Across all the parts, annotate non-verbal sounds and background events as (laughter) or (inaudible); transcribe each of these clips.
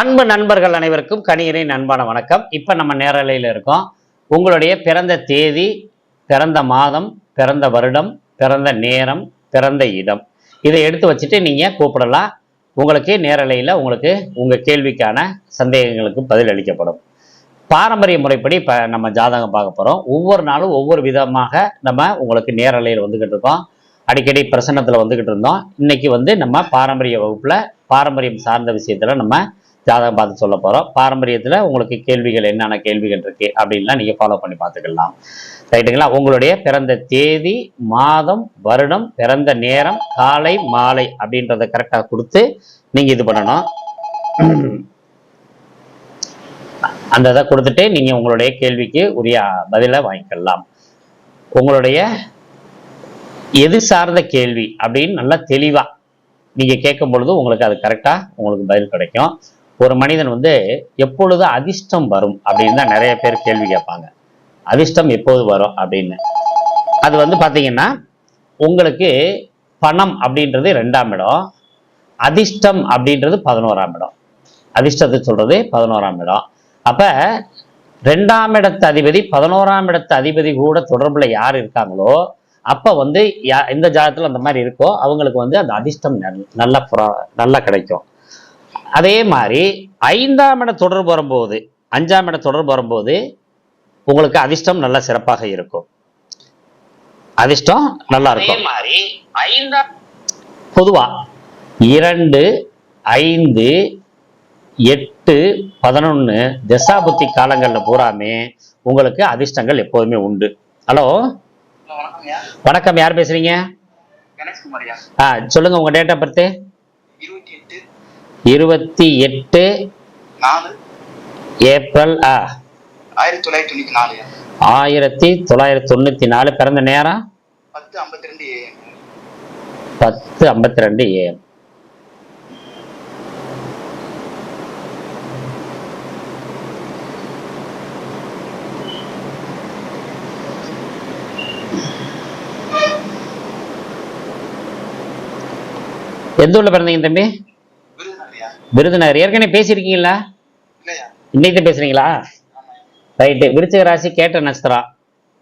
அன்பு நண்பர்கள் அனைவருக்கும் கணியரின் அன்பான வணக்கம். இப்போ நம்ம நேரலையில் இருக்கோம். உங்களுடைய பிறந்த தேதி பிறந்த மாதம் பிறந்த வருடம் பிறந்த நேரம் பிறந்த இடம். இதை எடுத்து வச்சுட்டு நீங்கள் கூப்பிடலாம். உங்களுக்கு நேரலையில் உங்களுக்கு உங்கள் கேள்விக்கான சந்தேகங்களுக்கு பதில் அளிக்கப்படும். பாரம்பரிய முறைப்படி இப்போ நம்ம ஜாதகம் பார்க்க போகிறோம் ஒவ்வொரு நாளும் ஒவ்வொரு விதமாக நம்ம உங்களுக்கு நேரலையில் வந்துக்கிட்டு இருக்கோம். அடிக்கடி பிரசன்னத்தில் வந்துக்கிட்டு இருந்தோம். இன்னைக்கு வந்து நம்ம பாரம்பரிய வகுப்பில் பாரம்பரியம் சார்ந்த விஷயத்தில் நம்ம ஜாதகம் பார்த்து சொல்ல போகிறோம் பாரம்பரியத்தில் உங்களுக்கு கேள்விகள் என்னென்ன கேள்விகள் இருக்குது அப்படின்லாம் நீங்கள் ஃபாலோ பண்ணி பார்த்துக்கலாம். ரைட்டுங்களா? உங்களுடைய பிறந்த தேதி மாதம் வருடம் பிறந்த நேரம் காலை மாலை அப்படின்றத கரெக்டாக கொடுத்து நீங்கள் இது பண்ணணும். அந்த இதை கொடுத்துட்டு நீங்கள் உங்களுடைய கேள்விக்கு உரிய பதிலை வாங்கிக்கலாம். உங்களுடைய எது சார்ந்த கேள்வி அப்படின்னு நல்லா தெளிவா நீங்க கேட்கும் பொழுது உங்களுக்கு அது கரெக்டா உங்களுக்கு பதில் கிடைக்கும். ஒரு மனிதன் வந்து எப்பொழுது அதிர்ஷ்டம் வரும் அப்படின்னு தான் நிறைய பேர் கேள்வி கேட்பாங்க. அதிர்ஷ்டம் எப்போது வரும் அப்படின்னு. அது வந்து பார்த்தீங்கன்னா உங்களுக்கு பணம் அப்படின்றது ரெண்டாம் இடம் அதிர்ஷ்டம் அப்படின்றது பதினோராம் இடம். அதிர்ஷ்டத்தை சொல்றது பதினோராம் இடம். அப்ப ரெண்டாம் இடத்து அதிபதி பதினோராம் இடத்து அதிபதி கூட தொடர்புல யார் இருக்காங்களோ அப்ப வந்து யா- எந்த ஜாதகத்துல அந்த மாதிரி இருக்கோ அவங்களுக்கு வந்து அந்த அதிர்ஷ்டம் நல்- நல்லா புற- நல்லா கிடைக்கும். அதே மாதிரி ஐந்தாம் இட தொடர்பு வரும்போது அஞ்சாம் இட தொடர்பு வரும்போது உங்களுக்கு அதிர்ஷ்டம் நல்லா சிறப்பாக இருக்கும். அதிர்ஷ்டம் நல்லா இருக்கும். பொதுவா இரண்டு ஐந்து எட்டு பதினொன்னு தசாபுத்தி காலங்கள்ல பூராமே உங்களுக்கு அதிர்ஷ்டங்கள் எப்போதுமே உண்டு. ஹலோ? வணக்கம் யார் பேசுறீங்க? ஆ சொல்லுங்க உங்க டேட் ஆஃப் பர்த் இருபத்தி எட்டு இருபத்தி எட்டு நாலு. ஏப்ரல் ஆ. ஆயிரத்தி தொள்ளாயிரத்தி தொண்ணூத்தி நாலுயா ஆயிரத்தி தொள்ளாயிரத்தி தொண்ணூத்தி நாலு பிறந்த நேரம் பத்து ஐம்பத்தி ரெண்டு ஏஎம் பத்து ஐம்பத்தி ரெண்டு ஏஎம் எந்த ஊர்ல பிறந்தீங்க தம்பி? விருதுநகர். ஏற்கனவே பேசியிருக்கீங்களா? இன்னைக்கு பேசுறீங்களா? ரைட்டு. விருச்சிக ராசி கேட்ட நட்சத்திரம்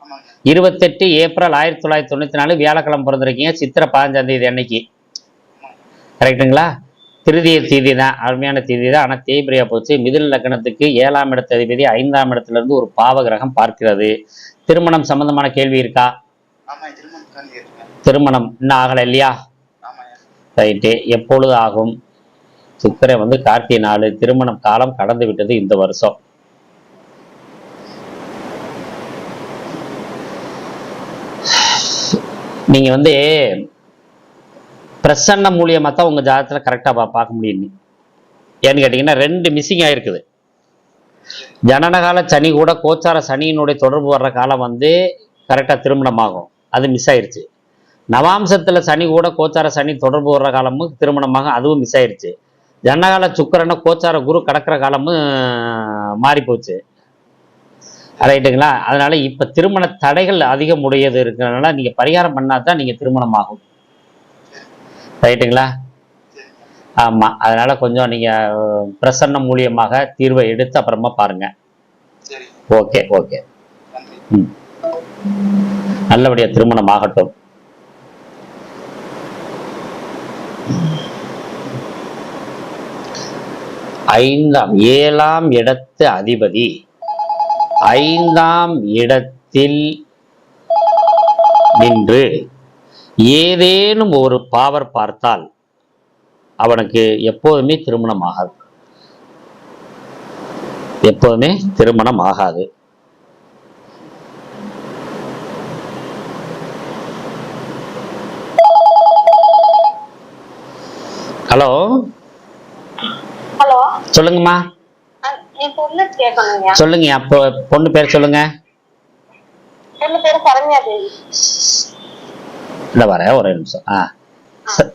ஆமாங்க. இருபத்தெட்டு ஏப்ரல் ஆயிரத்தி தொள்ளாயிரத்தி தொண்ணூத்தி நாலு வியாழக்கிழமை பிறந்திருக்கீங்க. சித்திரை பதினஞ்சாம் தேதி அன்னைக்கு. கரெக்டுங்களா திருதிய தேதி தான் அருமையான தேதி தான் ஆனால் தேய்பிரியா போச்சு. மிதில் லக்னத்துக்கு ஏழாம் இடத்த அதிபதி ஐந்தாம் இடத்துல இருந்து ஒரு பாவ கிரகம் பார்க்கிறது. திருமணம் சம்பந்தமான கேள்வி இருக்கா? திருமணம் இன்னும் ஆகலை இல்லையா? ரைட்டு. எப்பொழுது ஆகும்? சித்திரை வந்து கார்த்திகை நாலு திருமணம் காலம் கடந்து விட்டது இந்த வருஷம். நீங்க வந்து பிரசன்ன மூலியமா தான் உங்க ஜாதகத்துல கரெக்டா பா பார்க்க முடியும். ஏன்னு கேட்டீங்கன்னா ரெண்டு மிஸ்ஸிங் ஆயிருக்குது. ஜனனகால சனி கூட கோச்சார சனியினுடைய தொடர்பு வர்ற காலம் வந்து கரெக்டா திருமணமாகும் அது மிஸ் ஆயிருச்சு. நவாம்சத்துல சனி கூட கோச்சார சனி தொடர்பு வர்ற காலமும் திருமணமாக அதுவும் மிஸ் ஆயிருச்சு. ஜனகால சுக்கிரனை கோச்சார குரு கடக்கிற காலமும் மாறி போச்சு ரைட்டுங்களா அதனால இப்ப திருமண தடைகள் அதிகம் உடையது இருக்கிறதுனால நீங்க பரிகாரம் பண்ணாதான் நீங்க திருமணம் ஆகும் ரைட்டுங்களா? சரிங்க ஆமா. அதனால கொஞ்சம் நீங்க அஹ், பிரசன்னம் மூலியமாக தீர்வை எடுத்து அப்புறமா பாருங்க. சரி. Okay okay. ம். நல்லபடியா திருமணம் ஆகட்டும். ஐந்தாம் ஏழாம் இடத்து அதிபதி. ஐந்தாம் இடத்தில் நின்று ஏதேனும் ஒரு பாவர் பார்த்தால் அவனுக்கு எப்போதுமே திருமணம் ஆகாது. எப்போதுமே திருமணம் ஆகாது. ஹலோ? ஹலோ சொல்லுங்கம்மா. சொல்லுங்க அப்போ பொண்ணு பேர் சொல்லுங்க. இல்ல வரேன் ஒரு நிமிஷம். ஆ.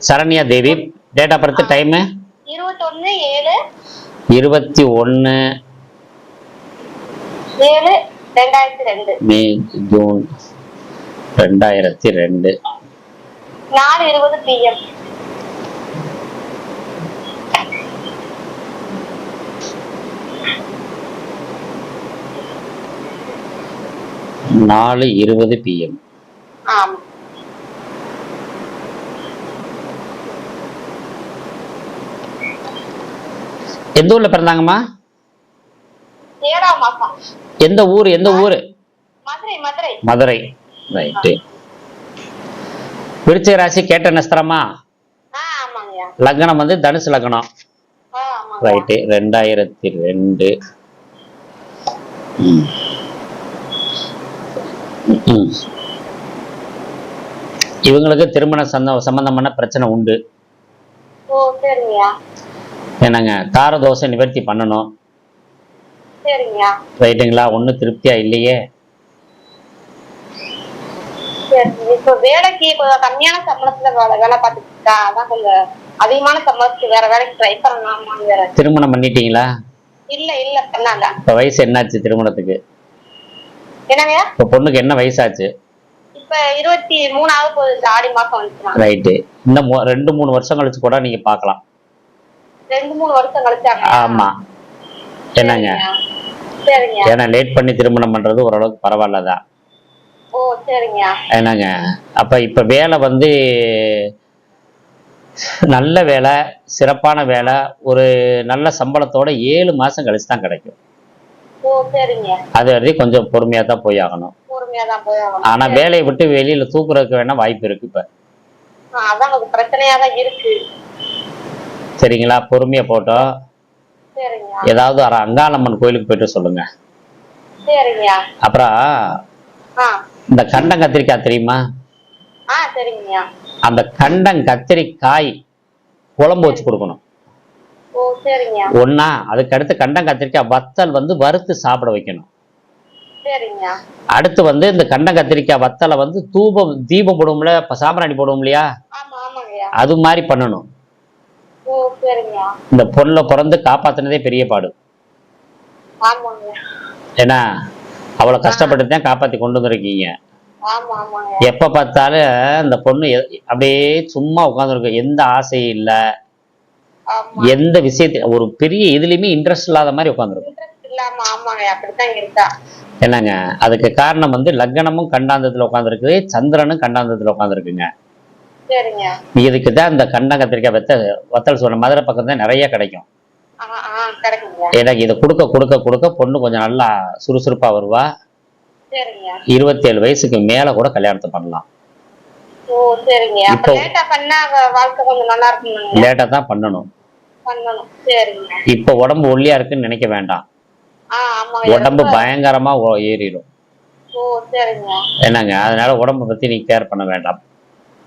Saranya Devi date of birth time இருபத்தி ஒன்று ஏழு மே ஜூன் ரெண்டாயிரத்தி ரெண்டு. நாலு இருபது பிஎம் நாலு இருபது பிஎம் எந்த ஊர்ல பிறந்தாங்கம்மா? எந்த ஊர் எந்த ஊர்? மதுரை ரைட்டு விருச்சிக ராசி கேட்ட நஸ்திரமா லக்னம் வந்து தனுசு லக்னம். ரைட்டு ரெண்டாயிரத்தி ரெண்டு. ம். இவங்களுக்கு திருமண சந்த சம்பந்தமான பிரச்சனை உண்டு. என்னங்க கார தோசை நிவர்த்தி பண்ணணும். ரைட்டுங்களா ஒன்றும் திருப்தியா இல்லையே? சரி இப்போ வேலைக்கு கொஞ்சம் கம்மியான சம்பளத்துல வேலை பார்த்துட்டு அதான் கொஞ்சம் அதிகமான சம்பளத்துக்கு வேற வேலைக்கு ட்ரை பண்ணலாமான்னு வேற. திருமணம் பண்ணிட்டீங்களா? இல்ல இல்ல பண்ணால. இப்போ வயசு என்னாச்சு திருமணத்துக்கு? என்னங்கய்யா இப்போ பொண்ணுக்கு என்ன வயசாச்சு? இப்ப இருபத்தி மூணாவது போகுது இந்த ஆடி மாசம் வந்துச்சுனா ரைட்டு. இன்னும் மூ- ரெண்டு மூணு வருஷம் கழிச்சு கூட நீங்க பார்க்கலாம் ரெண்டு மூணு வருஷம் கழிச்சாங்க. ஆமா. என்னங்க? ஏன்னா லேட் பண்ணி திருமணம் பண்றது ஓரளவுக்கு பரவாயில்லதான் என்னங்க? அப்ப இப்ப வேலை வந்து நல்ல வேலை சிறப்பான வேலை ஒரு நல்ல சம்பளத்தோட ஏழு மாசம் கழிச்சு தான் கிடைக்கும். அது வரைக்கும் கொஞ்சம் பொறுமையா தான் போய் ஆகணும். ஆனா வேலையை விட்டு வெளியில தூக்குறதுக்கு வேணா வாய்ப்பு இருக்கு இப்ப. பிரச்சனையா தான் இருக்கு. சரிங்களா? பொறுமையா போட்டோம். ஏதாவது அங்காளம்மன் கோயிலுக்கு போயிட்டு சொல்லுங்க. அப்புறம் இந்த கண்டம் கத்திரிக்காய் தெரியுமா? அந்த கண்டம் கத்திரிக்காய் குழம்பு வச்சு கொடுக்கணும். ஒண்ணா அதுக்கு அடுத்து கண்டம் கத்திரிக்காய் வத்தல் வந்து வறுத்து சாப்பிட வைக்கணும். அடுத்து வந்து இந்த கண்டம் கத்திரிக்காய் வத்தலை வந்து தூபம் தீபம் போடுவோம்ல சாம்பிராணி போடுவோம் இல்லையா? அது மாதிரி பண்ணணும். இந்த பொருளை பிறந்து காப்பாத்துனதே பெரிய பாடு. ஏன்னா அவ்வளோ கஷ்டப்பட்டு தான் காப்பாத்தி கொண்டு வந்திருக்கீங்க. எப்ப பார்த்தாலும் இந்த பொண்ணு அப்படியே சும்மா உட்காந்துருக்கு எந்த ஆசையும் இல்லை. எந்த விஷயத்த ஒரு பெரிய இதுலயுமே இன்ட்ரெஸ்ட் இல்லாத மாதிரி உட்காந்துருக்கும் என்னங்க அதுக்கு காரணம் வந்து லக்னமும் கண்டாந்தத்துல உட்காந்துருக்கு சந்திரனும் கண்டாந்தத்துல உட்காந்துருக்குங்க இதுக்கு தான் இந்த கண்டம் கத்திரிக்காய் வெத்த வத்தல் சொன்ன மதுரை பக்கம் தான் நிறைய கிடைக்கும். எனக்கு இதை கொடுக்க கொடுக்க கொடுக்க பொண்ணு கொஞ்சம் நல்லா சுறுசுறுப்பா வருவா. சரிங்க. இருபத்தேழு வயசுக்கு மேல கூட கல்யாணத்தை பண்ணலாம். லேட்டா தான் பண்ணணும். பண்ணணும். சரிங்க. இப்ப உடம்பு ஒல்லியா இருக்குன்னு நினைக்க வேண்டாம். உடம்பு பயங்கரமா ஓ- ஏறிடும். ஓ சரிங்க. என்னங்க அதனால உடம்பை பத்தி நீ கேர் பண்ண வேண்டாம்.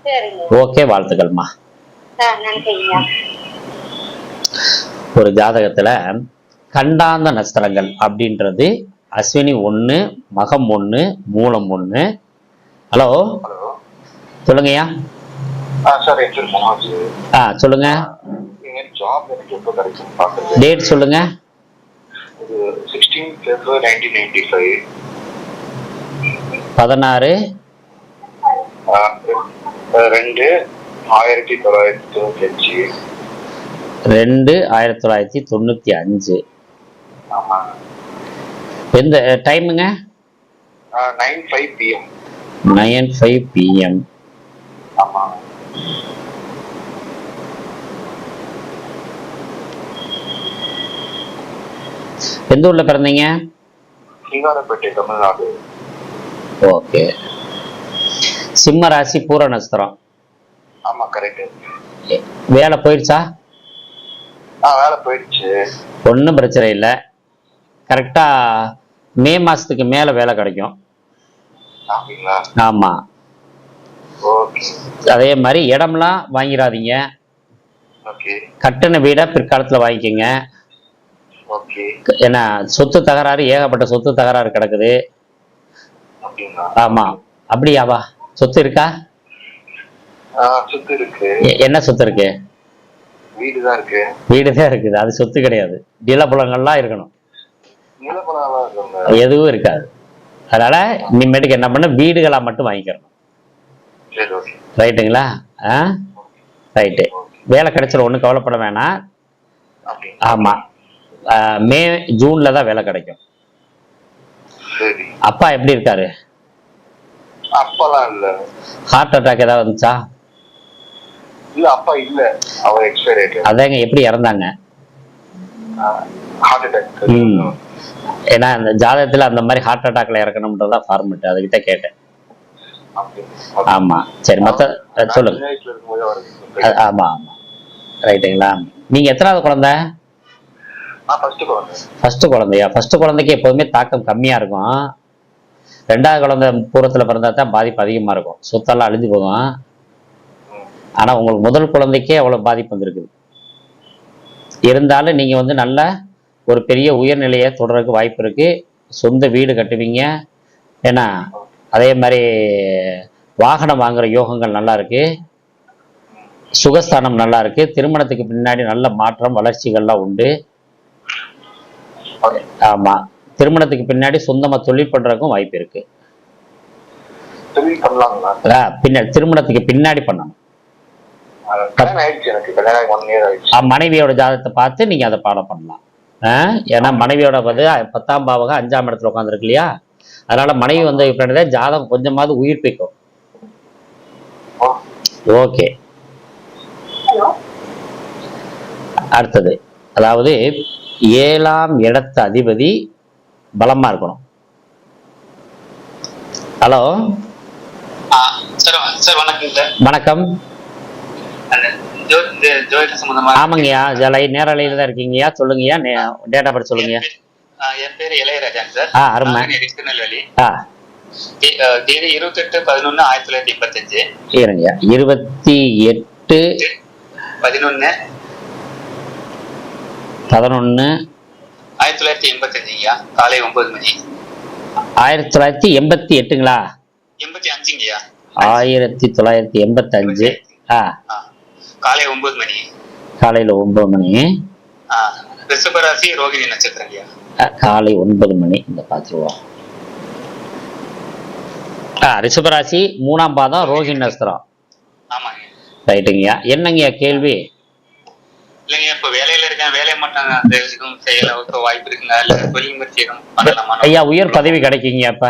சரிங்க. ஓகே வாழ்த்துக்கள்மா. ஒரு ஜாதகத்துல கண்டாந்த நஸ்திரங்கள் அப்படின்றது அஸ்வினி ஒண்ணு மகம் ஒண்ணு மூலம் ஒண்ணு. ஹலோ? சொல்லுங்கய்யா. ஆ சொல்லுங்க. ஜாப் எனக்கு எப்போ கிடைக்கும் பார்க்குறது டேட் சொல்லுங்க. இது sixteen February nineteen ninety five பதினாறு ரெண்டு ஆயிரத்தி தொள்ளாயிரத்தி தொண்ணூத்தி அஞ்சு. ரெண்டு ஆயிரத்தி தொள்ளாயிரத்தி தொண்ணூத்தி அஞ்சு. எந்த டைமுங்க nine five PM nine five PM ஆமா எந்த ஊர்ல பிறந்தீங்க? ஓகே. சிம்ம ராசி பூர நட்சத்திரம். ஆமா கரெக்ட் எ- வேலை போயிடுச்சா வேலை போயிடுச்சு ஒன்றும் பிரச்சனை இல்லை. கரெக்டா மே மாசத்துக்கு மேல வேலை கிடைக்கும். அப்படிங்களா? ஆமா. ஓகே. அதே மாதிரி இடம்லாம் வாங்கிடாதீங்க. ஓகே. கட்டின வீடை பிற்காலத்துல வாங்கிக்கோங்க. ஏன்னா சொத்து தகராறு ஏகப்பட்ட சொத்து தகராறு கிடக்குது. ஆமா. அப்படியாவா சொத்து இருக்கா? என்ன சொத்து இருக்கு? வீடு தான் இருக்கு. வீடு தான் இருக்குது. அது சொத்து கிடையாது. நிலப்புலங்கள்லாம் இருக்கணும். எதுவும் இருக்காது. அதனால இனிமேட்டுக்கு என்ன பண்ண வீடுகளா மட்டும் வாங்கிக்கிறணும் ஓகே. ரைட்டுங்களா? ஆ? ரைட்டு. வேலை கிடைச்சிடும் ஒன்றும் கவலைப்பட வேணாம். ஆமா. மே ஜூன்ல தான் வேலை கிடைக்கும். அப்பா எப்படி இருக்காரு? அப்பெல்லாம் இல்ல. ஹார்ட் அட்டாக் ஏதாவது வந்துச்சா? இல்ல அப்பா இல்ல. அவர் எக்ஸ்பைர் ஆயிட்டு அதாங்க எப்படி இறந்தாங்க? ஹார்ட் அட்டாக் ம். ஏன்னா அந்த ஜாதகத்துல அந்த மாதிரி ஹார்ட் அட்டாக்ல இறக்கணும்ன்றதா ஃபார்மெட் அதுகிட்ட கேட்டேன். ஆமா. சரி மத்த சொல்லுங்க. ஆமா ஆமா. ரைட்டுங்களா நீங்க எத்தனாவது குழந்தை? ஃபர்ஸ்ட் குழந்தையா? ஃபர்ஸ்ட் குழந்தைக்கு எப்போதுமே தாக்கம் கம்மியா இருக்கும். ரெண்டாவது குழந்தை பூரத்துல பிறந்தா தான் பாதிப்பு அதிகமா இருக்கும். சொத்தெல்லாம் அழிஞ்சு போகும். ஆனா உங்களுக்கு முதல் குழந்தைக்கே அவ்வளவு பாதிப்பு வந்திருக்குது. இருந்தாலும் நீங்க வந்து நல்ல ஒரு பெரிய உயர்நிலையை தொடர்றதுக்கு வாய்ப்பு இருக்கு. சொந்த வீடு கட்டுவீங்க. ஏன்னா அதே மாதிரி வாகனம் வாங்குற யோகங்கள் நல்லா இருக்கு. சுகஸ்தானம் நல்லா இருக்கு. திருமணத்துக்கு பின்னாடி நல்ல மாற்றம் வளர்ச்சிகள்லாம் உண்டு. ஆமா. திருமணத்துக்கு பின்னாடி சொந்தமா தொழில் பண்றதுக்கும் வாய்ப்பு இருக்கு. தொழில் பண்ணலாங்களா? ஆ, பின்ன திருமணத்துக்கு பின்னாடி பண்ணணும். மனைவியோட ஜாதகத்தை பார்த்து நீங்க அதை பாடம் பண்ணலாம். ஏன்னா மனைவியோட வந்து பத்தாம் பாவகம் அஞ்சாம் இடத்துல உட்காந்துருக்கு இல்லையா? அதனால மனைவி வந்து பின்னாடி தான் ஜாதகம் கொஞ்சமாவது உயிர்ப்பிக்கும் ஓகே. அடுத்தது. அதாவது ஏழாம் இடத்து அதிபதி பலமா இருக்கணும். ஹலோ. வணக்கம் ஆமாங்கய்யா ஜலை நேரலையில தான் இருக்கீங்கய்யா. சொல்லுங்கய்யா டேட்டா பர்த் சொல்லுங்கய்யா. என் பேர் இளையராஜாங்க சார். ஆ அருமை. திருநெல்வேலி. ஆ தேதி இருபத்தெட்டு பதினொன்னு ஆயிரத்தி தொள்ளாயிரத்தி எண்பத்தஞ்சு. இருங்கய்யா. இருபத்தி எட்டு பதினொன்னு பதினொன்று ஆயிரத்தி தொள்ளாயிரத்தி எண்பத்தஞ்சுங்கய்யா காலை ஒன்பது மணி. ஆயிரத்தி தொள்ளாயிரத்தி எண்பத்தி எட்டுங்களா? எண்பத்தி அஞ்சுங்கய்யா ஆயிரத்தி தொள்ளாயிரத்தி எண்பத்தஞ்சு. ஆ. ஆ, காலை ஒன்பது மணி. காலையில் ஒன்பது மணி. ரிஷபராசி ரோகிணி நட்சத்திரங்கய்யா காலை ஒன்பது மணி. இந்த பார்த்துருவோம். ஆ ரிஷபராசி மூணாம் பாதம் ரோஹிணி நஸ்திரம் ஆமாங்க. ரைட்டுங்கய்யா. என்னங்கய்யா கேள்வி? இல்லைங்க இப்ப வேலையில இருக்கேன் வேலையை மட்டும் அந்த இதுக்கும் செய்யல. வாய்ப்பு இருக்குங்க. இல்ல தொழில் முயற்சி எதுவும் பண்ணலாமா? ஐயா உயர் பதவி கிடைக்குங்க அப்ப.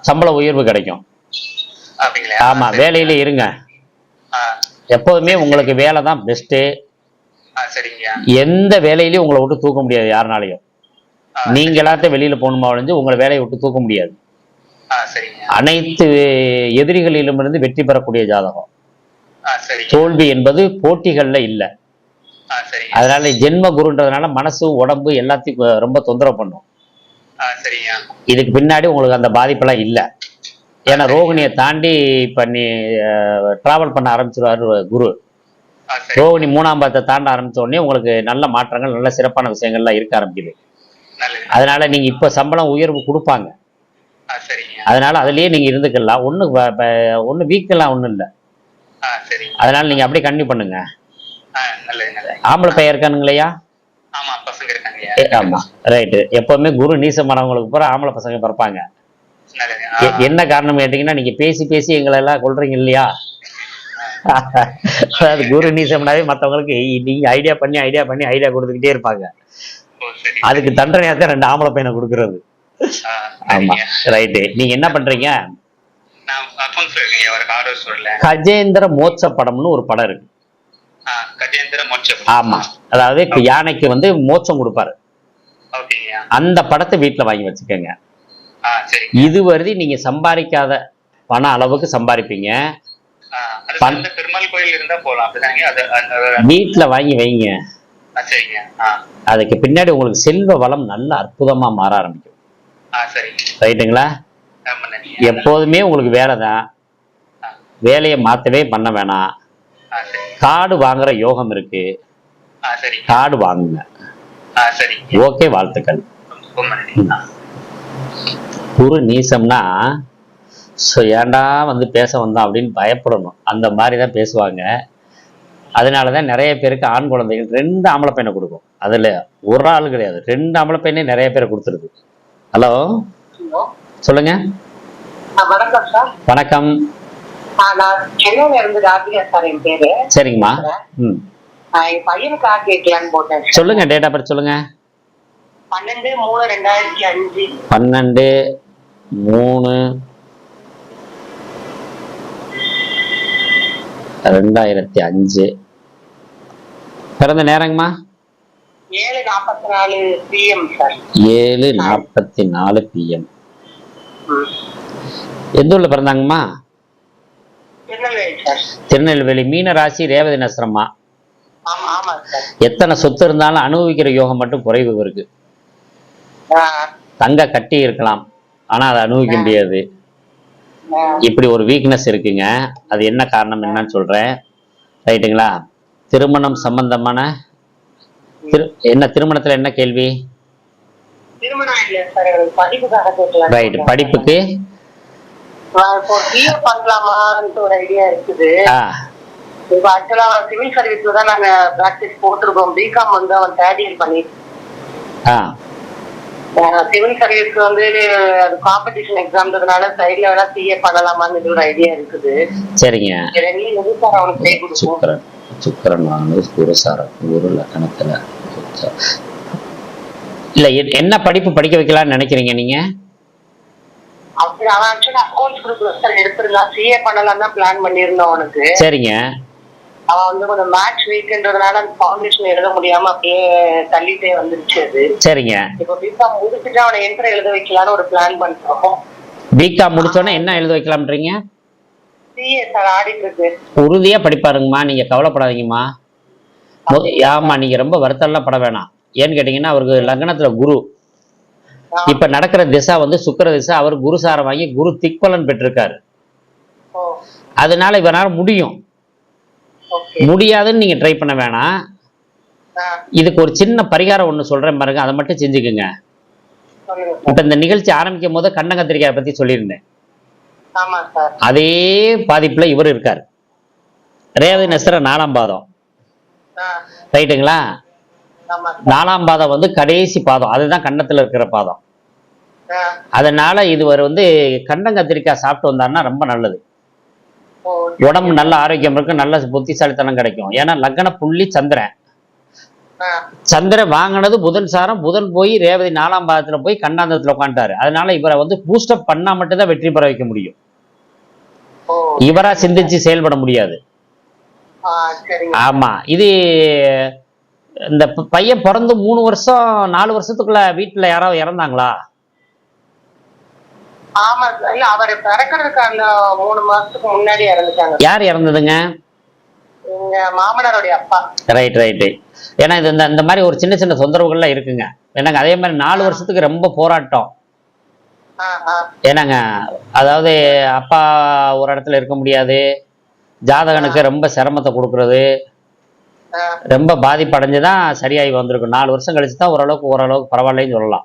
சம்பள உயர்வு கிடைக்கும். ஆமா. வேலையில இருங்க. எப்போதுமே உங்களுக்கு வேலை தான் பெஸ்ட்டு எந்த வேலையிலையும் உங்களை விட்டு தூக்க முடியாது யாருனாலையும். நீங்க எல்லாத்தையும் வெளியில போகணுமா ஒழிஞ்சு உங்களை வேலையை விட்டு தூக்க முடியாது. அனைத்து எதிரிகளிலுமிருந்து வெற்றி பெறக்கூடிய ஜாதகம். தோல்வி என்பது போட்டிகள்ல இல்ல. அதனால ஜென்ம குருன்றதுனால மனசு உடம்பு எல்லாத்தையும் ரொம்ப தொந்தரவு பண்ணும். இதுக்கு பின்னாடி உங்களுக்கு அந்த பாதிப்பெல்லாம் இல்ல. ஏன்னா ரோகிணியை தாண்டி இப்ப நீ டிராவல் பண்ண ஆரம்பிச்சிருவாரு குரு. ரோகிணி மூணாம் பாதத்தை தாண்ட ஆரம்பிச்ச உடனே உங்களுக்கு நல்ல மாற்றங்கள் நல்ல சிறப்பான விஷயங்கள்லாம் இருக்க ஆரம்பிக்குது. அதனால நீங்க இப்ப சம்பளம் உயர்வு கொடுப்பாங்க. அதனால அதுலயே நீங்க இருந்துக்கலாம். ஒண்ணு ஒண்ணு வீக்கெல்லாம் ஒண்ணும் இல்ல. அதனால நீங்க அப்படியே கண்டினியூ பண்ணுங்க. ஆம்பளை பையன் இருக்கானுங்களையா? ஆமா ரைட்டு எப்பவுமே குரு நீசமானவங்களுக்கு பூரா ஆம்பளை பசங்க பிறப்பாங்க. என்ன காரணம் கேட்டீங்கன்னா நீங்க பேசி பேசி எங்களை எல்லாம் கொள்றீங்க இல்லையா? அதாவது குரு நீசம்னாவே மத்தவங்களுக்கு "ஏய், நீங்க ஐடியா பண்ணி ஐடியா பண்ணி ஐடியா கொடுத்துக்கிட்டே இருப்பாங்க. அதுக்கு தண்டனையா தான் ரெண்டு ஆம்பளை பையனை கொடுக்கறது. ஆமா. ரைட்டு நீங்க என்ன பண்றீங்க? கஜேந்திர மோட்ச படம்னு ஒரு படம் இருக்கு. ஆமா. அதாவது இப்ப யானைக்கு வந்து மோட்சம் கொடுப்பாரு. அந்த படத்தை வீட்டுல வாங்கி வச்சுக்கோங்க. இதுவரை நீங்க சம்பாதிக்காத பண அளவுக்கு சம்பாதிப்பீங்க. பெருமாள் கோயில் இருந்தா போலாம் வீட்டுல வாங்கி வைங்க. அதுக்கு பின்னாடி உங்களுக்கு செல்வ வளம் நல்ல அற்புதமா மாற ஆரம்பிக்கும். ரைட்டுங்களா? எப்போதுமே உங்களுக்கு வேலை தான் வேலையை மாத்தவே பண்ண வேணாம். காடு வாங்குற யோகம் இருக்கு. காடு வாங்குங்க. ஓகே வாழ்த்துக்கள். குரு நீசம்னா ஸோ ஏன்டா வந்து பேச வந்தோம் அப்படின்னு பயப்படணும். அந்த மாதிரி தான் பேசுவாங்க. அதனால தான் நிறைய பேருக்கு ஆண் குழந்தைகள் ரெண்டு ஆம்பளை பையனை கொடுக்கும். அதில் ஒரு ஆள் கிடையாது. ரெண்டு ஆம்பளை பையனே நிறைய பேரை கொடுத்துருது. ஹலோ? சொல்லுங்க. வணக்கம் சார். வணக்கம். ஆ, நான் சென்னையில இருந்து ராதிகா என் பேரு. சரிங்கம்மா. என் பையனுக்கு ஆக்கி போட்டேன். சொல்லுங்க டேட் ஆஃப் சொல்லுங்க. பன்னெண்டு மூணு ரெண்டாயிரத்தி அஞ்சு. பன்னெண்டு மூணு ரெண்டாயிரத்தி அஞ்சு. பிறந்த நேரங்கம்மா? ஏழு நாற்பத்தி நாலு பிஎம் சார். ஏழு நாற்பத்தி நாலு பிஎம் எந்த ஊர்ல பிறந்தாங்கம்மா? திருநெல்வேலி. மீன ராசி ரேவதி சார். எத்தனை சொத்து இருந்தாலும் அனுபவிக்கிற யோகம் மட்டும் குறைவு இருக்கு தங்க கட்டி இருக்கலாம் ஆனா அதை அனுபவிக்க முடியாது. இப்படி ஒரு வீக்னஸ் இருக்குங்க. அது என்ன காரணம் என்னன்னு சொல்றேன். ரைட்டுங்களா? திருமணம் சம்பந்தமான திரு என்ன திருமணத்துல என்ன கேள்வி? ரைட் படிப்புக்கு நான் இப்போ பிஏ பண்ணலாமான்ட்டு ஒரு ஐடியா இருக்குது. இப்போ ஆக்சுவலா சிவில் சர்வீஸ்ல தான் நாங்க பிராக்டிஸ் போட்டிருக்கோம். பிகாம் வந்து அவன் தேர்ட் இயர் பண்ணி. ஆ. சிவில் சர்வீஸ்க்கு வந்து அது காம்படிஷன் எக்ஸாம்ன்றதுனால சைட்ல வேணா சிஏ பண்ணலாமான்னு ஒரு ஐடியா இருக்குது. சரிங்க. ரெண்டுலயும் எது சார் அவனுக்கு கை கொடுக்கும் சுக்கரன். சுக்கரன் வாங்கினது குருசாரம் குரு லக்கணத்துல. இல்ல என்ன படிப்பு படிக்க வைக்கலாம்னு நினைக்கிறீங்க நீங்க? அப்படி அவன் ஆக்சுவலா அக்கௌண்ட்ஸ் குரூப் சார் எடுத்திருந்தான் சிஏ பண்ணலாம் தான் பிளான் பண்ணியிருந்தோம் அவனுக்கு. சரிங்க. அவன் வந்து கொஞ்சம் மேட்ச் வீக்ன்றதுனால அந்த ஃபவுண்டேஷன் எழுத முடியாம அப்படியே தள்ளிட்டே வந்துருச்சு அது. சரிங்க. இப்போ பிகாம் முடிச்சுட்டு அவனை என்ட்ரு எழுத வைக்கலாம்னு ஒரு பிளான் பண்றோம். பிகாம் முடிச்சோடனே என்ன எழுத வைக்கலாம்ன்றீங்க? சிஏ சார் ஆடிட்டு இருக்கு. உறுதியா படிப்பாருங்கம்மா. நீங்க கவலைப்படாதீங்கம்மா. ஆமா நீங்க ரொம்ப வருத்தம்லாம் பட வேணாம். ஏன்னு கேட்டீங்கன்னா அவருக்கு லக்னத்துல குரு. இப்ப நடக்கிற திசை வந்து சுக்கிர திசை அவர் குரு சாரம் வாங்கி குரு திக்பலன் பெற்றிருக்காரு. அதனால இவனால முடியும். முடியாதுன்னு நீங்க ட்ரை பண்ண வேணாம். இதுக்கு ஒரு சின்ன பரிகாரம் ஒண்ணு சொல்றேன் பாருங்க அதை மட்டும் செஞ்சுக்குங்க. இப்ப இந்த நிகழ்ச்சி ஆரம்பிக்கும் போது கண்ண கத்திரிக்காய் பத்தி சொல்லியிருந்தேன். அதே பாதிப்புல இவர் இருக்கார். ரேவதி நஸ்திர நாலாம் பாதம். ரைட்டுங்களா நாலாம் பாதம் வந்து கடைசி பாதம். அதுதான் கன்னத்துல இருக்கிற பாதம். அதனால இதுவர் வந்து கண்டம் கத்திரிக்காய் சாப்பிட்டு வந்தாருன்னா ரொம்ப நல்லது. உடம்பு நல்ல ஆரோக்கியம் இருக்கும் நல்ல புத்திசாலித்தனம் கிடைக்கும். ஏன்னா லக்ன புள்ளி சந்திரன். சந்திரன் வாங்கினது புதன் சாரம் புதன் போய் ரேவதி நாலாம் பாதத்துல போய் கண்டாந்தத்துல உட்காந்துட்டாரு அதனால இவரை வந்து பூஸ்டப் பண்ணா மட்டும்தான் வெற்றி பெற வைக்க முடியும். இவரா சிந்திச்சு செயல்பட முடியாது. ஆமா. இது இந்த பையன் பிறந்து மூணு வருஷம் நாலு வருஷத்துக்குள்ள வீட்டுல யாராவது இறந்தாங்களா? ஆமா இல்ல அவர் பிறக்கிறதுக்கு அந்த மூணு மாசத்துக்கு முன்னாடி இறந்துட்டாங்க. யார் இறந்ததுங்க? எங்க மாமனாருடைய அப்பா. ரைட் ரைட்டு ஏன்னா இது இந்த இந்த மாதிரி ஒரு சின்ன சின்ன தொந்தரவுகள்லாம் இருக்குங்க. ஏன்னாங்க அதே மாதிரி நாலு வருஷத்துக்கு ரொம்ப போராட்டம். ஏன்னாங்க அதாவது அப்பா ஒரு இடத்துல இருக்க முடியாது. ஜாதகனுக்கு ரொம்ப சிரமத்தை கொடுக்கறது. ரொம்ப பாதிப்படைஞ்சு தான் சரியாகி வந்திருக்கும். நாலு வருஷம் கழிச்சு தான் ஓரளவுக்கு ஓரளவுக்கு பரவாயில்லைன்னு சொல்லலாம்.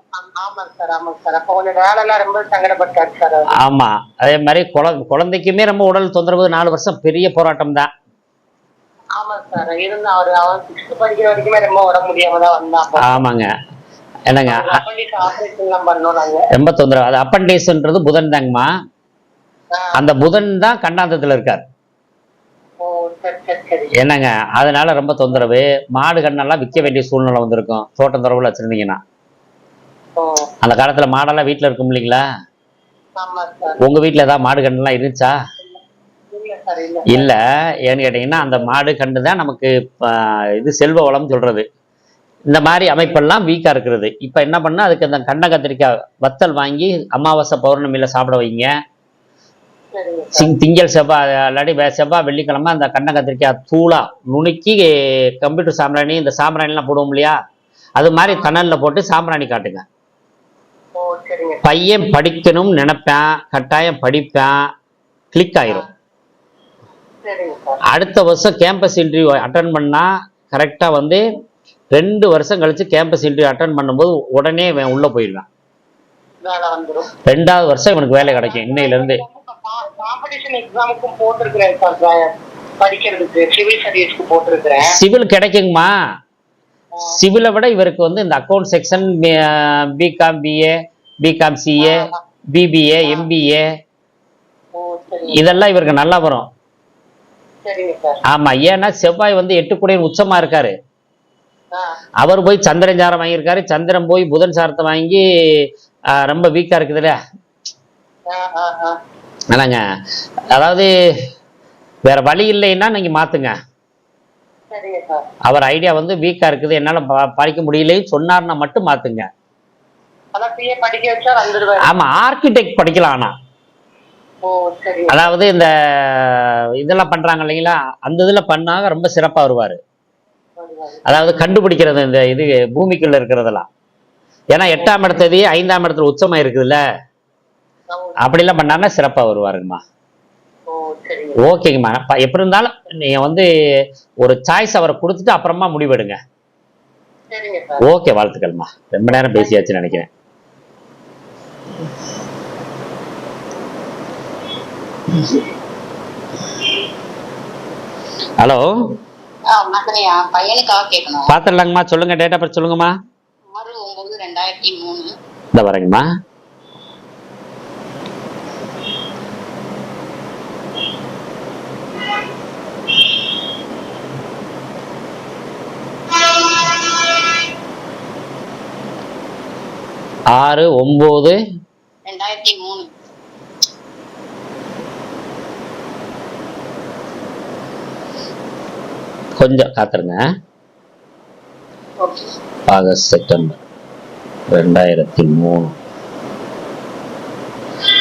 ஆமா. அதே மாதிரி குழ குழந்தைக்குமே ரொம்ப உடல் தொந்தரவு நாலு வருஷம் பெரிய போராட்டம் தான். ஆமாங்க. என்னங்க? ரொம்ப தொந்தரவு. அது அப்பன்டேஸ்ன்றது புதன் தாங்கம்மா. அந்த புதன் தான் கண்டாந்தத்துல இருக்கார். என்னங்க அதனால ரொம்ப தொந்தரவு. மாடு கண்ணெல்லாம் விற்க வேண்டிய சூழ்நிலை வந்திருக்கும். தோட்டம் துறவுல வச்சிருந்தீங்கன்னா. அந்த காலத்துல மாடெல்லாம் வீட்டுல இருக்கும் இல்லைங்களா? உங்க வீட்டுல ஏதாவது மாடு கண்ணெல்லாம் இருந்துச்சா? இல்ல ஏன்னு கேட்டீங்கன்னா அந்த மாடு கண்டு தான் நமக்கு இது செல்வ வளம் சொல்றது. இந்த மாதிரி அமைப்பெல்லாம் வீக்கா இருக்கிறது. இப்ப என்ன பண்ணா அதுக்கு அந்த கண்ட கத்திரிக்காய் வத்தல் வாங்கி அமாவாசை பௌர்ணமியில சாப்பிட வைங்க. சிங் திங்கள் செவ்வாய் இல்லாட்டி செவ்வாய் வெள்ளிக்கிழமை அந்த கண்ட கத்திரிக்காய் தூளா நுணுக்கி கம்ப்யூட்டர் சாம்பிராணி இந்த சாம்பிராணிலாம் போடுவோம் இல்லையா? அது மாதிரி தணல்ல போட்டு சாம்பிராணி காட்டுங்க. பையன் படிக்கணும்னு நினைப்பேன் கட்டாயம் படிப்பேன் கிளிக் ஆயிரும். அடுத்த வருஷம் கேம்பஸ் இன்டர்வியூ அட்டன் பண்ணா கரெக்டா வந்து ரெண்டு வருஷம் கழிச்சு கேம்பஸ் இன்டர்வியூ அட்டன் பண்ணும்போது உடனே உள்ள போயிடுவான். ரெண்டாவது வருஷம் இவனுக்கு வேலை கிடைக்கும் இன்னையில இருந்து காம்படிஷன் எக்ஸாமுக்கும் போட்டிருக்கிறேன் சார் படிக்கிறதுக்கு சிவில் சர்வீஸ்க்கு போட்டிருக்கிறேன். சிவில் கிடைக்குங்கம்மா. சிவிலை விட இவருக்கு வந்து இந்த account section B Com BA B Com CA BBA MBA இதெல்லாம் இவருக்கு நல்லா வரும். ஆமா ஏன்னா செவ்வாய் வந்து எட்டு கூடையின் உச்சமா இருக்காரு. அவர் போய் சந்திரன் சாரம் வாங்கியிருக்காரு. சந்திரன் போய் புதன் சாரத்தை வாங்கி ரொம்ப வீக்கா இருக்குதுல்ல ஆ. ஆனாங்க அதாவது வேற வழி இல்லைன்னா நீங்க மாத்துங்க. அவர் ஐடியா வந்து வீக்கா இருக்குது என்னால படிக்க முடியலைன்னு சொன்னார்னா மட்டும் மாத்துங்க. ஆமா ஆர்கிடெக்ட் படிக்கலாம் ஆனா. அதாவது இந்த இதெல்லாம் பண்றாங்க இல்லைங்களா அந்த இதுல பண்ணாங்க ரொம்ப சிறப்பா வருவாரு. அதாவது கண்டுபிடிக்கிறது இந்த இது பூமிக்குள்ள இருக்கிறதெல்லாம். ஏன்னா எட்டாம் இடத்ததி ஐந்தாம் இடத்துல உச்சமா இருக்குதுல்ல. அப்படிலாம் பண்ணாங்கன்னா சிறப்பா வருவாருங்கம்மா. ஓகேங்கம்மா. எப்படி இருந்தாலும் நீங்க வந்து ஒரு சாய்ஸ் அவரை கொடுத்துட்டு அப்புறமா முடிவெடுங்க. ஓகே வாழ்த்துக்கள்மா. ரொம்ப நேரம் பேசியாச்சுன்னு நினைக்கிறேன். ஹலோ. பார்த்துடலாங்கம்மா சொல்லுங்க டேட்டா பர்த் சொல்லுங்கம்மா. இந்த வரேங்கம்மா. ஆறு ஒம்பது. ரெண்டாயிரத்தி மூணு. கொஞ்சம் காத்துருங்க. August September. ரெண்டாயிரத்தி மூணு.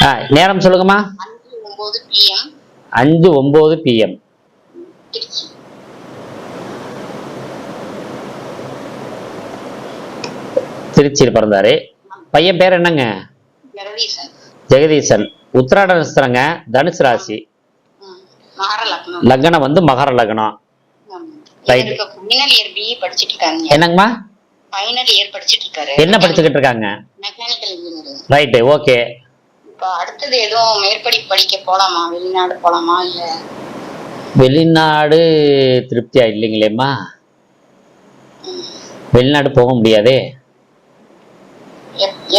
ஆ நேரம் சொல்லுங்கம்மா. அஞ்சு ஒன்பது பிஎம் திருச்சியில் பிறந்தாரு. பையன் பேர் என்னங்க? ஜெகதீசன். உத்திராட நட்சத்திரங்க தனுசு ராசி. லக்னம். வந்து மகர லக்னம். என்னங்கம்மா? என்ன படிச்சுக்கிட்டு இருக்காங்க? ரைட்டு ஓகே அடுத்தது எதுவும் மேற்படிப்பு படிக்க போலாமா? வெளிநாடு போலாமா? இல்ல? வெளிநாடு திருப்தியா இல்லைங்களேம்மா. வெளிநாடு போக முடியாதே.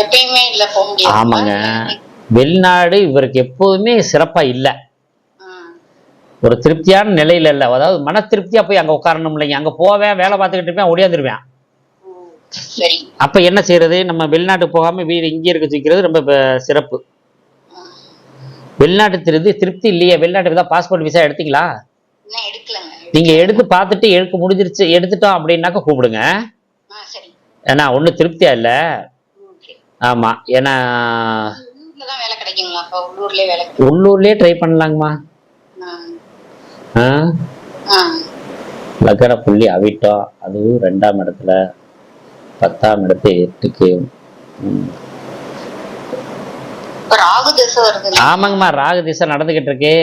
எப்பயுமே இல்ல போக முடியாது. ஆமாங்க. வெளிநாடு இவருக்கு எப்போதுமே சிறப்பா இல்லை. ஒரு திருப்தியான நிலையில இல்லை. அதாவது மன திருப்தியா போய் அங்க உட்காரணும் இல்லைங்க. அங்க போவேன் வேலை பார்த்துக்கிட்டு இருப்பேன் ஓடியாந்துருவேன். சரி. அப்ப என்ன செய்யறது? நம்ம வெளிநாட்டுக்கு போகாம வீடு இங்கே இருக்க வச்சுக்கிறது ரொம்ப சிறப்பு. வெளிநாட்டு திருப்தி திருப்தி இல்லையே. வெளிநாட்டுக்கு தான் பாஸ்போர்ட் விசா எடுத்தீங்களா? நீங்க எடுத்து பார்த்துட்டு எடுக்க முடிஞ்சிருச்சு எடுத்துட்டோம் அப்படின்னாக்க கூப்பிடுங்க. ஏன்னா ஒன்றும் திருப்தியா இல்லை. ஆமா ஏன்னா உள்ளூர்லயே வேலை கிடைக்கும். உள்ளூர்லயே ட்ரை பண்ணலாங்கம்மா. லக்கண புள்ளி அவிட்டோம் அதுவும் ரெண்டாம் இடத்துல பத்தாம் இடத்து எட்டுக்கு. ம். இப்ப ராகு தசை வருது ஆமாங்கம்மா ராகு திசை நடந்துகிட்டு இருக்கு.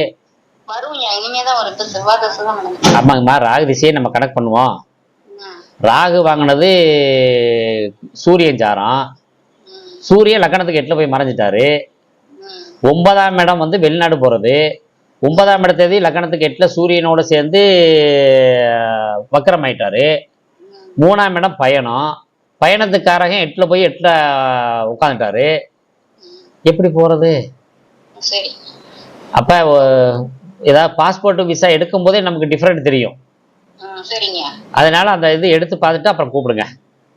ஆமாங்கம்மா ராகு திசையை நம்ம கணக்கு பண்ணுவோம். ராகு வாங்கினது சூரியன் சாரம். சூரியன் லக்கணத்துக்கு எட்டுல போய் மறைஞ்சிட்டாரு. ஒன்பதாம் இடம் வந்து வெளிநாடு போறது. ஒன்பதாம் இடத்தேதி லக்கணத்துக்கு எட்டுல சூரியனோட சேர்ந்து அஹ், வக்கரமாயிட்டாரு. மூணாம் இடம் பயணம். பயணத்துக்காரங்க எட்டுல போய் எட்டுல உட்காந்துட்டாரு எப்படி போறது? சரி. அப்ப ஏதாவது பாஸ்போர்ட் விசா எடுக்கும் போதே நமக்கு டிஃப்ரெண்ட் தெரியும். அதனால அந்த இது எடுத்து பார்த்துட்டு அப்புறம் கூப்பிடுங்க.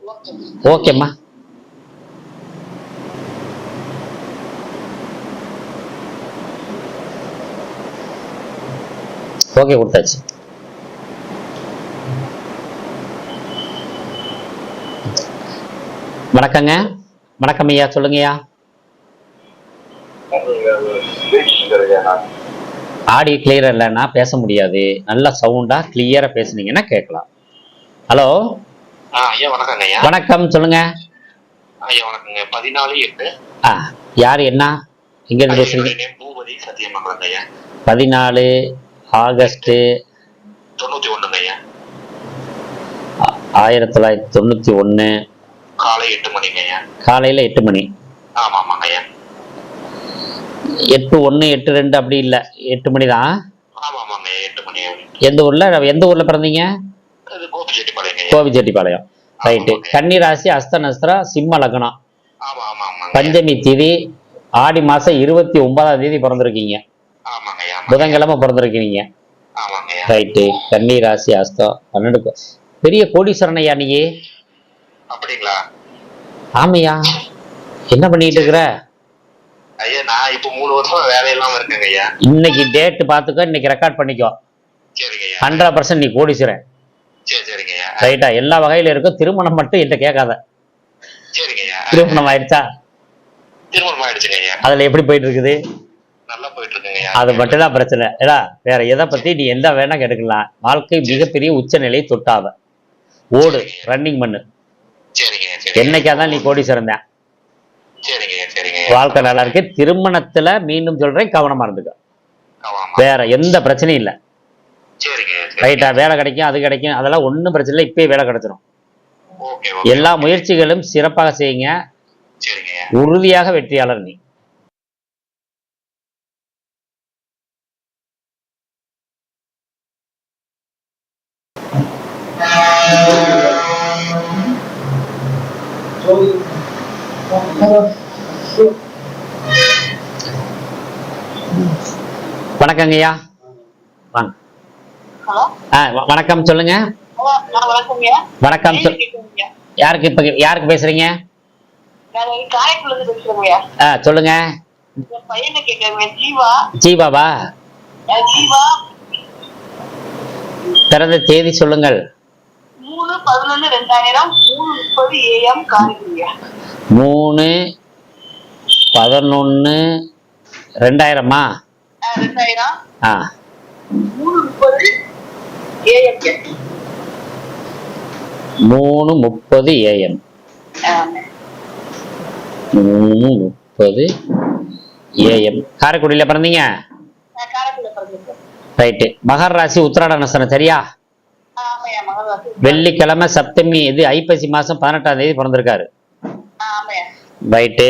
ஓகே. ஓகேம்மா. ஓகே கொடுத்தாச்சு. வணக்கங்க. வணக்கம் ஐயா சொல்லுங்கய்யா ஆடியோ கிளியர் இல்லைன்னா பேச முடியாது. நல்லா சவுண்டா கிளியரா பேசுனீங்கன்னா கேட்கலாம். ஹலோ வணக்கம் சொல்லுங்க. யார் என்ன? எங்க இருந்து பேசுறீங்க? பதினாலு ஆகஸ்ட் ஆயிரத்தி தொள்ளாயிரத்தி தொண்ணூத்தி ஒண்ணு காலை எட்டு மணிங்க காலையில எட்டு மணி. ஆமா ஆமாங்க எட்டு ஒண்ணு எட்டு ரெண்டு அப்படி இல்ல. எட்டு மணி தான் எட்டு மணி. எந்த ஊர்ல? எந்த ஊர்ல பிறந்தீங்க? கோபிச்செட்டிப்பாளையம். ரைட்டு கன்னி ராசி அஸ்த நஸ்திரம் சிம்ம லக்னம். பஞ்சமி திதி ஆடி மாசம் இருபத்தி ஒன்பதாம் தேதி பிறந்திருக்கீங்க. புதன்கிழமை பிறந்திருக்கீங்க ரைட்டு கன்னி ராசி அஸ்தம் பன்னெண்டு பெரிய கோடீஸ்வரன் ஐயா நீ? அப்படிங்களா? ஆமையா? என்ன பண்ணிட்டு இருக்கிற? ஐயா நான் இப்ப மூணு வருஷமா வேலை இல்லாம இருக்கேங்க ஐயா. இன்னைக்கு டேட் பார்த்துக்கோ இன்னைக்கு ரெக்கார்ட் பண்ணிக்கோ. ஹண்ட்ரட் பர்சன்ட் நீ கோடீஸ்வரன். ரைட்டா எல்லா வகையில இருக்கும் திருமணம் மட்டும் என்கிட்ட கேட்காத. திருமணம் ஆயிடுச்சா? திருமணம் ஆயிடுச்சுங்க ஐயா. அதுல எப்படி போயிட்டு இருக்குது நல்லா போயிட்டு இருக்குங்க ஐயா அது மட்டும் தான் பிரச்சனை. ஏடா வேற எதை பத்தி நீ எந்த வேணா கேட்டுக்கலாம். வாழ்க்கை மிகப்பெரிய உச்சநிலையை தொட்டாவ ஓடு ரன்னிங் பண்ணு என்னைக்காதான் நீ கோடீஸ்வரன் தான் சரிங்க ஐயா சரிங்க ஐயா வாழ்க்கை நல்லா இருக்கு. திருமணத்துல மீண்டும் சொல்றேன் கவனமா இருந்துக்க. வேற எந்த பிரச்சனையும் இல்ல. ரைட்டா வேலை கிடைக்கும் அது கிடைக்கும். அதெல்லாம் ஒண்ணும் பிரச்சனை இல்லை. இப்பயே வேலை கிடைச்சிரும். எல்லா முயற்சிகளும் சிறப்பாக செய்யுங்க. உறுதியாக வெற்றியாளர் நீ. வணக்கங்கய்யா. வாங்க. ஹலோ. ஆ வ- வணக்கம் சொல்லுங்க. வணக்கம் யாருக்கு இப்ப யாருக்கு பேசுறீங்க? சொல்லுங்க. ஜீவாவா? பிறந்த தேதி சொல்லுங்கள். மூணு பதினொன்னு ரெண்டாயிரம் மூணு முப்பது ஏஎம் காரைக்குடியா? மூணு பதினொன்று ரெண்டாயிரமா? ரெண்டாயிரம். ஆ. மூணு முப்பது ஏஎம் மூணு முப்பது ஏஎம். மூணு முப்பது ஏஎம். காரைக்குடியில் பிறந்தீங்க? ரைட்டு. மகர ராசி உத்திராட நட்சத்திரம் சரியா? வெள்ளிக்கிழமை சப்தமி இது ஐப்பசி மாசம் பதினெட்டாம் தேதி பிறந்திருக்காரு. ரைட்டு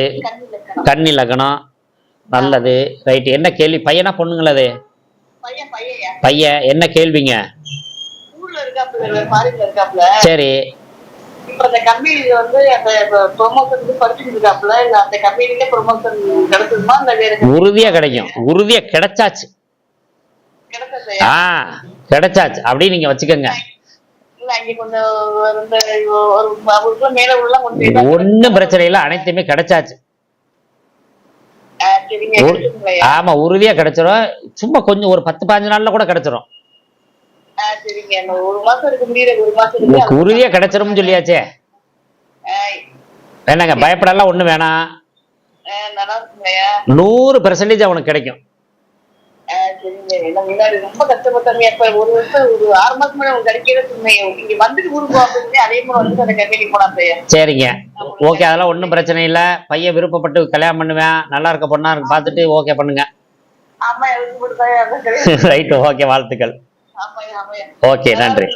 கன்னி லக்னம் நல்லது. ரைட்டு என்ன கேள்வி? பையனா பையன் பையன்யா? பையன். என்ன கேள்விங்க? சரி. இப்ப அந்த கம்பெனி வந்து அந்த ப்ரொமோஷனுக்கு படிச்சுட்டு இருக்காப்புல. இல்ல அந்த கம்பெனிலே ப்ரொமோஷன் கிடைச்சதுமா? இல்ல வேற உறுதியா கிடைக்கும். உறுதியா கிடைச்சாச்சு. ஆ கிடைச்சாச்சு. அப்படி நீங்க வச்சுக்கோங்க. ஒண்ணும் பிரச்சனை இல்லை அனைத்துமே கிடைச்சாச்சு. ஆமா உறுதியா கிடைச்சிரும். சும்மா கொஞ்சம் ஒரு பத்து பாஞ்சு நாள்ல கூட கிடைச்சிரும். உறுதியா கிடைச்சிரும்னு சொல்லியாச்சே? வேணாங்க பயப்படலாம் ஒண்ணும் வேணாம். நூறு பெர்சன்டேஜ் அவனுக்கு கிடைக்கும். முன்னாடி ரொம்ப கஷ்டப்பட்டாங்க இப்ப ஒரு வருஷம் ஒரு ஆறு மாசம் சொன்னீங்க இங்க வந்துட்டு ஊருக்கு போகும்போது அதே மாதிரி வந்து அந்த கம்பெனிக்கு போனா சரிங்க. ஓகே அதெல்லாம் ஒண்ணும் பிரச்சனை இல்லை. பையன் விருப்பப்பட்டு கல்யாணம் பண்ணுவேன். நல்லா இருக்க பொண்ணா இருக்கு பார்த்துட்டு ஓகே பண்ணுங்க. ரைட் ஓகே (laughs) வாழ்த்துக்கள். ஓகே நன்றி.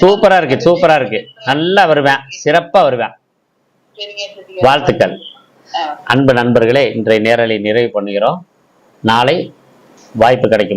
சூப்பரா இருக்கு சூப்பரா இருக்கு. நல்லா வருவேன் சிறப்பா வருவேன். வாழ்த்துக்கள். அன்பு நண்பர்களே இன்றைய நேரலை நிறைவு பண்ணுகிறோம். நாளை வாய்ப்பு கிடைக்கும்.